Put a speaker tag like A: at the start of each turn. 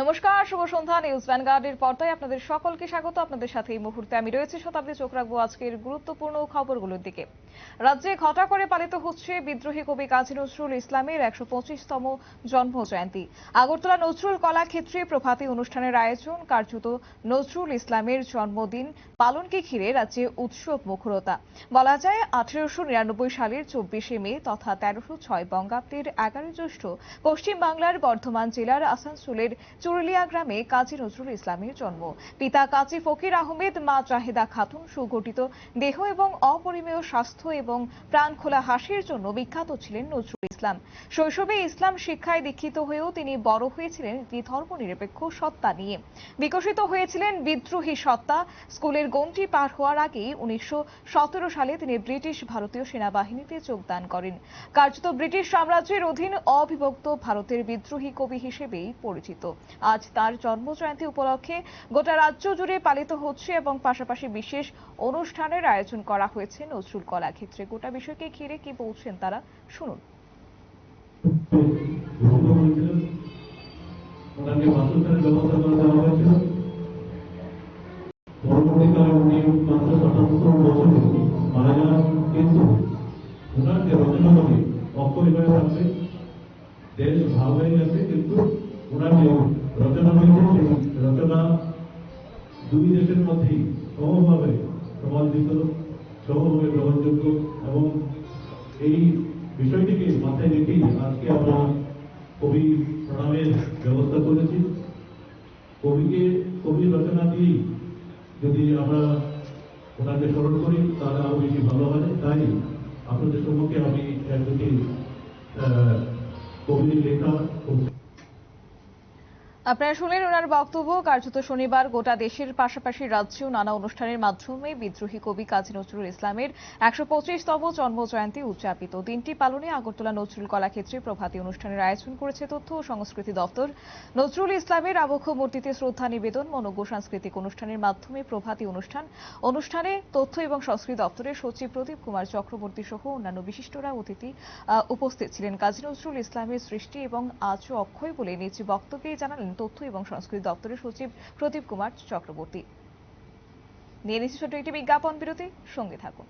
A: নমস্কার, শুভ সন্ধ্যা। নিউজ ভ্যানগার্ডের পর্দায় আপনাদের সকলকে স্বাগত। আপনাদের সাথে এই মুহূর্তে আমি রয়েছি। শতাব্দী চোখ রাখব আজকের গুরুত্বপূর্ণ খবরগুলোর দিকে। রাজ্যে ঘটা করে পালিত হচ্ছে বিদ্রোহী কবি কাজী নজরুল ইসলামের একশো পঁচিশতম জন্ম জয়ন্তী আগরতলা নজরুল কলাক্ষেত্রে প্রভাতী অনুষ্ঠানের আয়োজন কার্যত নজরুল ইসলামের জন্মদিন পালনকে ঘিরে রাজ্যে উৎসব মুখরতা। বলা যায়, আঠেরোশো নিরানব্বই সালের চব্বিশে মে তথা তেরোশো ছয় বঙ্গাব্দের এগারো জ্যৈষ্ঠ পশ্চিম বাংলার বর্ধমান জেলার আসানসোলের চুরুলিয়া গ্রামে কাজী নজরুল ইসলামের জন্ম। পিতা কাজী ফকির আহমেদ, মা জাহেদা খাতুন সুগঠিত দেহ এবং অপরিমেয় স্বাস্থ্য এবং প্রাণখোলা হাসির জন্য বিখ্যাত ছিলেন নজরুল ইসলাম। শৈশবে ইসলাম শিক্ষায় দীক্ষিত হয়েও তিনি বড় হয়েছিলেন একটি ধর্মনিরপেক্ষ সত্তা নিয়ে। বিকশিত হয়েছিলেন বিদ্রোহী সত্তা। স্কুলের গণ্ডি পার হওয়ার আগেই উনিশশো সতেরো সালে তিনি ব্রিটিশ ভারতীয় সেনাবাহিনীতে যোগদান করেন। কার্যত ব্রিটিশ সাম্রাজ্যের অধীন অবিভক্ত ভারতের বিদ্রোহী কবি হিসেবেই পরিচিত। আজ তার জন্মজয়ন্তী উপলক্ষে গোটা রাজ্য জুড়ে পালিত হচ্ছে এবং পাশাপাশি বিশেষ অনুষ্ঠানের আয়োজন করা হয়েছে নজরুল কলাক্ষেত্রে গোটা বিষয়কে ঘিরে কি বলছেন তারা? শুনুন।
B: থাকবে। দেশ ভাগ হয়ে গেছে, কিন্তু ওনার মধ্যেই সহভাবে সমাদৃত সহভাবে গ্রহণযোগ্য এবং এই বিষয়টিকে মাথায় রেখেই আজকে আমরা কবি প্রণামের ব্যবস্থা করেছি। কবিকে, কবির রচনা দিয়েই যদি আমরা ওনাকে স্মরণ করি, তাহলে আরও বেশি ভালো হয় তাই আপনাদের সম্মুখে আমি এক দুটি কবির লেখা
A: আপনারা শুনলেন ওনার বক্তব্য। কার্যত শনিবার গোটা দেশের পাশাপাশি রাজ্যেও নানা অনুষ্ঠানের মাধ্যমে বিদ্রোহী কবি কাজী নজরুল ইসলামের একশো পঁচিশতম জন্ম জয়ন্তী উদযাপিত। দিনটি পালনে আগরতলা নজরুল কলাক্ষেত্রে প্রভাতী অনুষ্ঠানের আয়োজন করেছে তথ্য ও সংস্কৃতি দপ্তর। নজরুল ইসলামের আবক্ষ মূর্তিতে শ্রদ্ধা নিবেদন, মনজ্ঞ সাংস্কৃতিক অনুষ্ঠানের মাধ্যমে প্রভাতী অনুষ্ঠান। অনুষ্ঠানে তথ্য এবং সংস্কৃতি দপ্তরের সচিব প্রদীপ কুমার চক্রবর্তী সহ অন্যান্য বিশিষ্টরা, অতিথি উপস্থিত ছিলেন। কাজী নজরুল ইসলামের সৃষ্টি এবং আজও অক্ষয় বলে নিজ বক্তব্যে জানালেন তথ্য এবং সংস্কৃতি দপ্তরের সচিব প্রদীপ কুমার চক্রবর্তী। নিয়ে নিচ্ছি ছোট্ট একটি বিজ্ঞাপন বিরতি, সঙ্গে থাকুন।